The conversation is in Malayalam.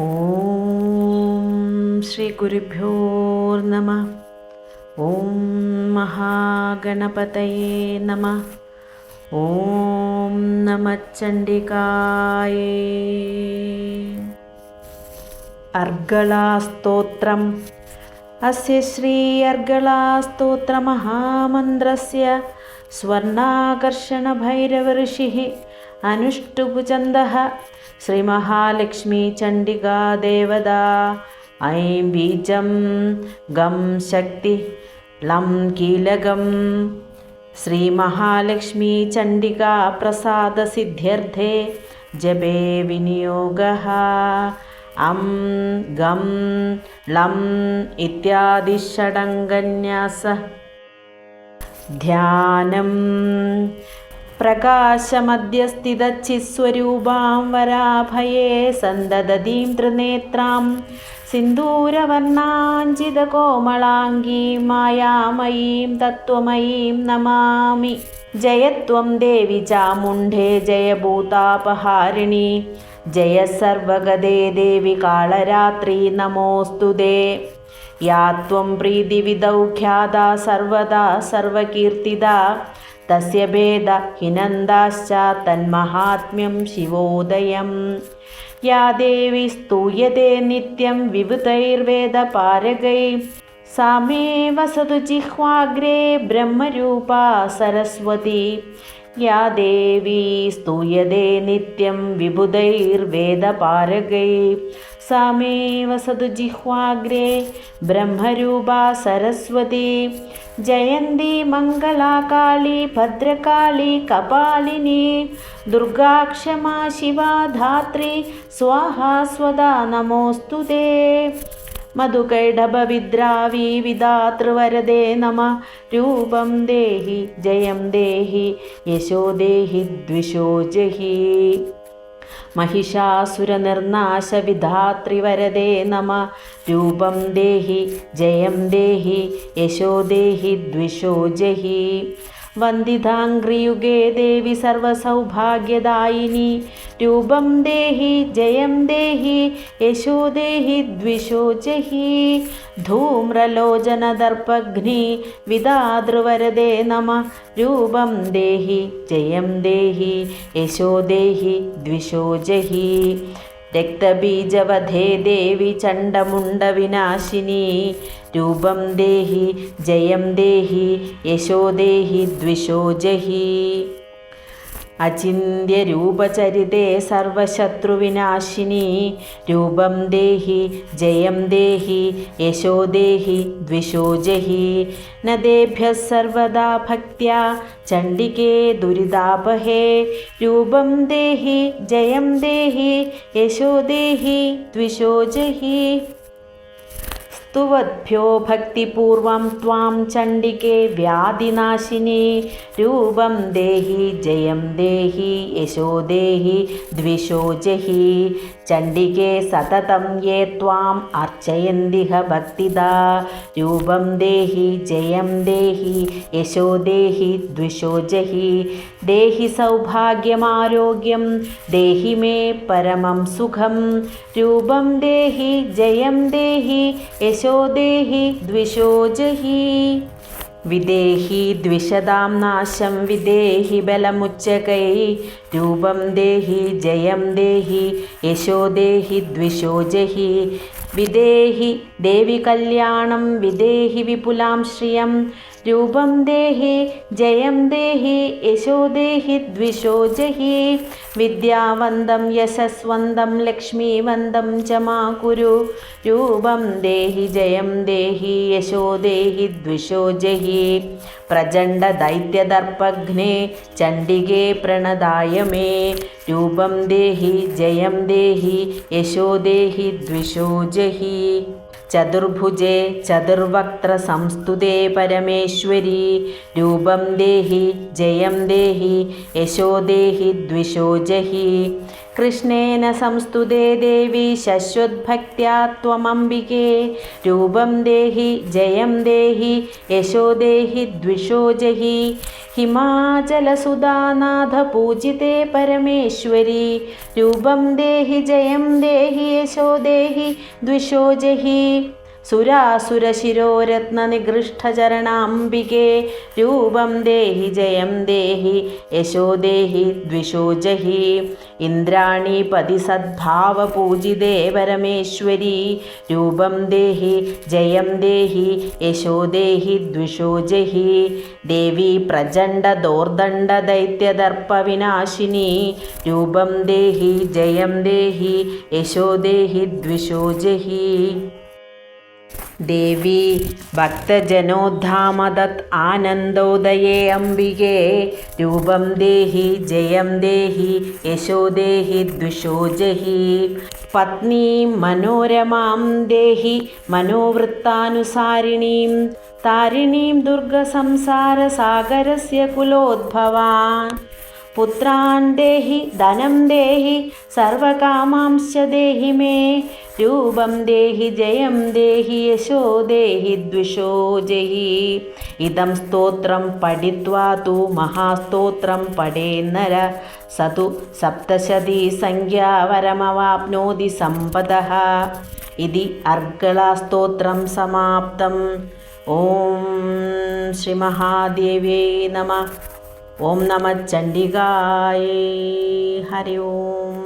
ॐ श्रीगुरुभ्यो नमः। ॐ महागणपतये नमः। ॐ नमः चण्डिकाये अर्गलास्तोत्रम्। अस्य श्री अर्गलास्तोत्रमहामन्त्रस्य स्वर्णाकर्षणभैरवऋषिः श्रीमहालक्ष्मीचण्डिगादेवदा ऐं बीजं गं शक्ति लं कीलगं। श्रीमहालक्ष्मीचण्डिकाप्रसादसिद्ध्यर्थे जपे विनियोगः अं गं लम् इत्यादिषडङ्गन्यासः। ध्यानम् പ്രകാശമധ്യസ്ഥിതച്ചിസ്വരൂപാം വരാഭയേ സന്തതീം ത്രിനേത്രാം സിന്ദൂരവർണാഞ്ചിതകോമളാംഗീം മായാമയീം തത്വമയീം നമാമി. ജയത്വം ദേവി ചാമുണ്ഡേ ജയഭൂതാപഹാരിണി. ജയ സർവഗതേ ദേവി കാളരാത്രി നമോസ്തു ദേ യാ ത്വം പ്രീതിവിദൗഖ്യാത സർവദാ സർവകീർത്തിത തസ്യ ഹിനന്ദാശ്ച തന്മഹാത്മ്യം ശിവോദയം യാ ദേവി സ്തൂയത്തെ നിത്യം വിവിധൈർവേദപാരകൈ സാമേ വസതു ജിഹ്വാഗ്രേ ബ്രഹ്മരൂപ സരസ്വതി या देवी स्तूयते नित्यं विबुधैर्वेदपारगै। सा मे वसतु जिह्वाग्रे ब्रह्मरूपा सरस्वती। जयन्ती मङ्गलाकाली भद्रकाली कपालिनी। दुर्गाक्षमा शिवा धात्री स्वाहा स्वदा नमोऽस्तु ते मधुकैढभविद्रावी विधातृवरदे नमः रूपं देहि जयं देहि यशो देहि द्विषो जहि महिषासुरनिर्नाशविधात्रिवरदे नमः रूपं देहि जयं देहि यशो देहि द्विषो जहि വന്ദിതാംഗ്രിയുഗേ ദേവി സർവസൗഭാഗ്യദായിനി. രൂപം ദേഹി ജയം ദേഹി യശോ ദേഹി ദ്വിഷോചഹി ധൂമ്രലോചനദർപ്പഘ്നി വിദാതൃവരദേ നമ. രൂപം ദേഹി ജയം ദേഹി യശോ ദേഹി ദ്വിഷോചഹി രക്തബീജവധേ ദേവി ചണ്ഡമുണ്ടവിനാശിനി രൂപം ദേഹി ജയം ദേഹി യശോ ദേഹി ദ്വിഷോ ജഹി. അചിന്യരൂപചരിതേ സർവശത്രുവിനാശിനി. രൂപം ദേഹി ജയം ദേഹി യശോ ദേഹി ദ്വിഷോജഹി നദേഭ്യ സർവദാ ഭക്ത്യാ ചണ്ഡികേ ദുരിതാപഹേ. രൂപം ദേഹി ജയം ദേഹി യശോ ദേഹി ദ്വിഷോ ജഹി. സ്തുവദ്ഭ്യോ ഭക്തിപൂർവം ത്വാം ചണ്ഡികേ വ്യാധിനാശിനി രൂപം ദേഹി ജയം ദേഹി യശോ ദേഹി ദ്വിഷോ ജഹി ചണ്ഡികേ സതതം യേ ത്വാം അർച്ചയന്തിഹ ഭക്തിദാ രൂപം ദേഹി ജയം ദേഹി യശോ ദേഹി ദ്വിഷോ ജഹി ദേഹി സൗഭാഗ്യമാരോഗ്യം ദേഹി മേ പരമം സുഖം രൂപം ദേഹി ജയം ദേഹി യശോ ദേഹി ദ്വിഷോ ജഹി വിദേഹി ദ്വിഷതാം നാശം വിദേഹി ബലമുച്ചകൈ രൂപം ദേഹി ജയം ദേഹി യശോ ദേഹി ദ്വിഷോ ജഹി വിദേഹി ദേവി കല്യാണം വിദേഹി വിപുലാം ശ്രിയം രൂപം ദേഹി ജയം ദേഹി യശോ ദേഹി ദ്വിഷോ ജഹി. വിദ്യാവന്തം യശസ്വന്തം ലക്ഷ്മീവന്തം ച മാ കുരു. രൂപം ദേഹി ജയം ദേഹി യശോ ദേഹി ദ്വിഷോ ജഹി. പ്രചണ്ഡ ദൈത്യദർപ്പഘ്നെ ചണ്ഡികേ പ്രണദായ മേ രൂപം ദേഹി ജയം ദേഹി യശോ ദേഹി ദ്വിഷോ ജഹി. ചതുർഭുജേ ചതുർവക്ത്ര സംസ്തുതേ പരമേശ്വരി രൂപം ദേഹി ജയം ദേഹി യശോ ദേഹി ദ്വിഷോ ജഹി കൃഷ്ണേന സംസ്തുതേ ദേവി ശശ്വദ്ഭക്ത്യാ ത്വമംബികേ രൂപം ദേഹി ജയം ദേഹി യശോ ദേഹി ദ്വിഷോ ജഹി ഹിമാചലസുധാനാഥ പൂജിതേ പരമേശ്വരി രൂപം ദേഹി ജയം ദേഹി യശോ ദേഹി ദ്വിഷോ ജഹി സുരാസുരശിരോരത്നനിഗൃഷ്ടചരണാംബികേ രൂപം ദേഹി ജയം ദേഹി യശോ ദേഹി ദ്വിഷോ ജഹി. ഇന്ദ്രാണീപതി സദ്ഭാവപൂജിതേ പരമേശ്വരി രൂപം ദേഹി ജയം ദേഹി യശോ ദേഹി ദ്വിഷോ ജഹി. ദേവി പ്രചണ്ഡ ദോർദണ്ഡ ദൈത്യദർപ്പവിനാശിനി രൂപം ദേഹി ജയം ദേഹി യശോ ദേഹി ദ്വിഷോ ജഹി. ദേവി ഭക്തജനോദ്ധാമദത് ആനന്ദോദയേ അംബികേ. രൂപം ദേഹി ജയം ദേഹി യശോ ദേഹി ദ്വിഷോ ജഹി. പത്നീം മനോരമാം ദേഹി മനോവൃത്താനുസാരിണീം. താരിണീം ദുർഗസംസാരസാഗരസ്യ കുലോദ്ഭവാൻ പുത്രാൻ ദേഹി ധനം ദേഹി സർവകാമാംശ ദേഹി മേ. രൂപം ദേഹി ജയം ദേഹി യശോ ദേഹി ദ്വിഷോ ജഹി. ഇതം സ്തോത്രം പഠിത്വാ തു മഹാസ്തോത്രം പഠേന്നര സതു സപ്തശതി സംഖ്യാവരമവാപ്നോതി സമ്പദ. ഇതി അർഗളാസ്തോത്രം സമാപ്തം. ഓം ശ്രീ മഹാദേവ്യേ നമ. ഓം നമ ചണ്ഡികായ ഹരി ഓം.